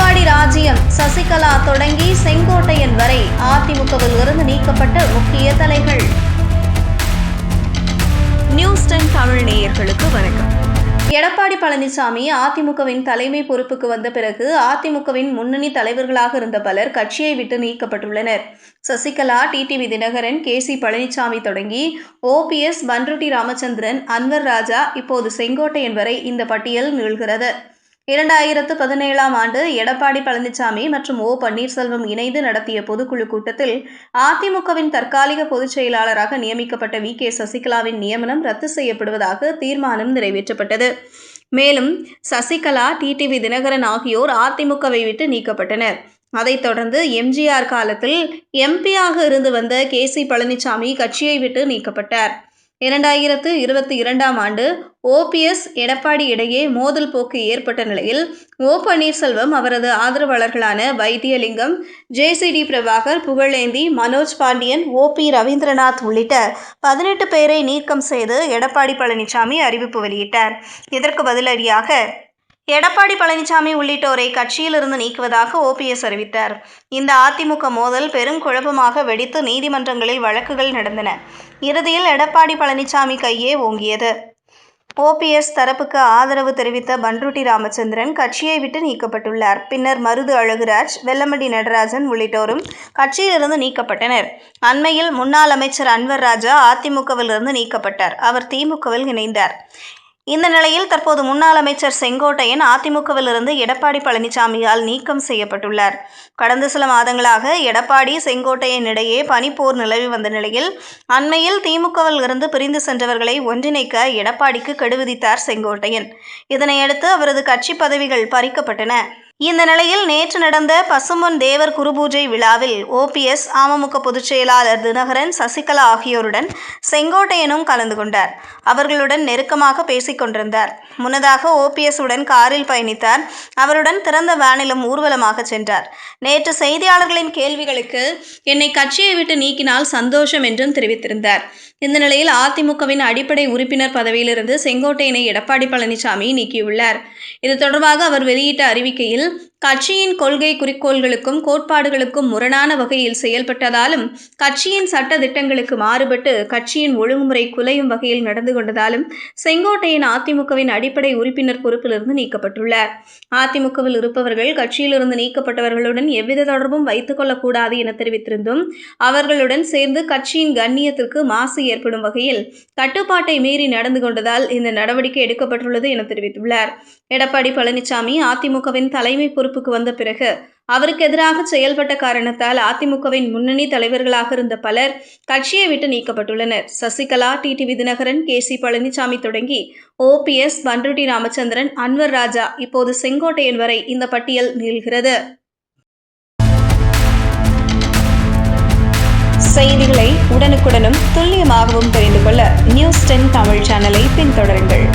ராஜ்யம் சசிகலா தொடங்கி செங்கோட்டையன் வரை அதிமுகவில் இருந்து நீக்கப்பட்ட முக்கிய தலைகள். நியூஸ் டென் தமிழ் நேயர்களுக்கு வணக்கம். எடப்பாடி பழனிசாமி அதிமுகவின் தலைமை பொறுப்புக்கு வந்த பிறகு அதிமுகவின் முன்னணி தலைவர்களாக இருந்த பலர் கட்சியை விட்டு நீக்கப்பட்டுள்ளனர். Sasikala TTV Dhinakaran K C Palaniswami தொடங்கி ஓபிஎஸ் பன்ருட்டி ராமச்சந்திரன் அன்வர் ராஜா இப்போது செங்கோட்டையன் வரை இந்த பட்டியல் நீள்கிறது இரண்டாயிரத்து பதினேழாம் ஆண்டு எடப்பாடி பழனிசாமி மற்றும் ஓ பன்னீர்செல்வம் இணைந்து நடத்திய பொதுக்குழு கூட்டத்தில் அதிமுகவின் தற்காலிக பொதுச் செயலாளராக நியமிக்கப்பட்ட வி. கே. சசிகலாவின் நியமனம் ரத்து செய்யப்படுவதாக தீர்மானம் நிறைவேற்றப்பட்டது. மேலும் சசிகலா டிடிவி தினகரன் ஆகியோர் அதிமுகவை விட்டு நீக்கப்பட்டனர். அதைத் தொடர்ந்து எம்ஜிஆர் காலத்தில் எம்பியாக இருந்து வந்த கே. சி. பழனிசாமி கட்சியை விட்டு நீக்கப்பட்டார். இரண்டாயிரத்து இருபத்தி இரண்டாம் ஆண்டு ஓபிஎஸ் எடப்பாடி இடையே மோதல் போக்கு ஏற்பட்ட நிலையில் ஓ பன்னீர்செல்வம் அவரது ஆதரவாளர்களான Vaithilingam JCD Prabhakar Pugazhendhi Manoj Pandian O P Ravindranath உள்ளிட்ட பதினெட்டு பேரை நீக்கம் செய்து எடப்பாடி பழனிசாமி அறிவிப்பு வெளியிட்டார். இதற்கு பதிலடியாக எடப்பாடி பழனிசாமி உள்ளிட்டோரை கட்சியிலிருந்து நீக்குவதாக ஓபிஎஸ் அறிவித்தார். இந்த அதிமுக மோதல் பெரும் குழப்பமாக வெடித்து நீதிமன்றங்களில் வழக்குகள் நடந்தன. இறுதியில் எடப்பாடி பழனிசாமி கையே ஓங்கியது. ஓபிஎஸ் தரப்புக்கு ஆதரவு தெரிவித்த பன்ருட்டி ராமச்சந்திரன் கட்சியை விட்டு நீக்கப்பட்டுள்ளார். பின்னர் மருது அழகுராஜ் வெல்லமண்டி நடராஜன் உள்ளிட்டோரும் கட்சியிலிருந்து நீக்கப்பட்டனர். அண்மையில் முன்னாள் அமைச்சர் அன்வர் ராஜா அதிமுகவிலிருந்து நீக்கப்பட்டார். அவர் திமுகவில் இணைந்தார். இந்த நிலையில் தற்போது முன்னாள் அமைச்சர் செங்கோட்டையன் அதிமுகவிலிருந்து எடப்பாடி பழனிசாமியால் நீக்கம் செய்யப்பட்டுள்ளார். கடந்த சில மாதங்களாக எடப்பாடி செங்கோட்டையன் இடையே பனிப்போர் நிலவி வந்த நிலையில் அண்மையில் திமுகவில் இருந்து பிரிந்து சென்றவர்களை ஒன்றிணைக்க எடப்பாடிக்கு கெடு விதித்தார் செங்கோட்டையன். இதனையடுத்து அவரது கட்சி பதவிகள் பறிக்கப்பட்டன. இந்த நிலையில் நேற்று நடந்த பசும்பொன் தேவர் குருபூஜை விழாவில் ஓபிஎஸ் அமமுக பொதுச்செயலாளர் தினகரன் சசிகலா ஆகியோருடன் செங்கோட்டையனும் கலந்து கொண்டார். அவர்களுடன் நெருக்கமாக பேசிக் கொண்டிருந்தார். முன்னதாக ஓபிஎஸ் உடன் காரில் பயணித்தார். அவருடன் திறந்த வேனிலும் ஊர்வலமாக சென்றார். நேற்று செய்தியாளர்களின் கேள்விகளுக்கு என்னை கட்சியை விட்டு நீக்கினால் சந்தோஷம் என்றும் தெரிவித்திருந்தார். இந்த நிலையில் அதிமுகவின் அடிப்படை உறுப்பினர் பதவியிலிருந்து செங்கோட்டையனை எடப்பாடி பழனிசாமி நீக்கியுள்ளார். இது தொடர்பாக அவர் வெளியிட்ட அறிவிக்கையில் கட்சியின் கொள்கை குறிக்கோள்களுக்கும் கோட்பாடுகளுக்கும் முரணான வகையில் செயல்பட்டதாலும் கட்சியின் சட்ட திட்டங்களுக்கு மாறுபட்டு கட்சியின் ஒழுங்குமுறை குலையும் வகையில் நடந்து கொண்டதாலும் செங்கோட்டையின் அதிமுகவின் அடிப்படை உறுப்பினர் பொறுப்பிலிருந்து நீக்கப்பட்டுள்ளார். அதிமுகவில் இருப்பவர்கள் கட்சியிலிருந்து நீக்கப்பட்டவர்களுடன் எவ்வித தொடர்பும் வைத்துக் கொள்ளக்கூடாது என தெரிவித்திருந்தும் அவர்களுடன் சேர்ந்து கட்சியின் கண்ணியத்திற்கு மாசு ஏற்படும் வகையில் கட்டுப்பாட்டை மீறி நடந்து கொண்டதால் இந்த நடவடிக்கை எடுக்கப்பட்டுள்ளது என தெரிவித்துள்ளார். எடப்பாடி பழனிசாமி அதிமுகவின் தலைமை பொறுப்புக்கு வந்த பிறகு அவருக்கு எதிராக செயல்பட்ட காரணத்தால் அதிமுகவின் முன்னணி தலைவர்களாக இருந்த பலர் கட்சியை விட்டு நீக்கப்பட்டுள்ளனர். Sasikala TTV Dhinakaran K. C. Palaniswami தொடங்கி ஓபிஎஸ் பன்ருட்டி ராமச்சந்திரன் அன்வர் ராஜா இப்போது செங்கோட்டையன் வரை இந்த பட்டியல் நீள்கிறது. செய்திகளை உடனுக்குடனும் துல்லியமாகவும் தெரிந்து கொள்ள நியூஸ் டென் தமிழ் சேனலை பின்தொடருங்கள்.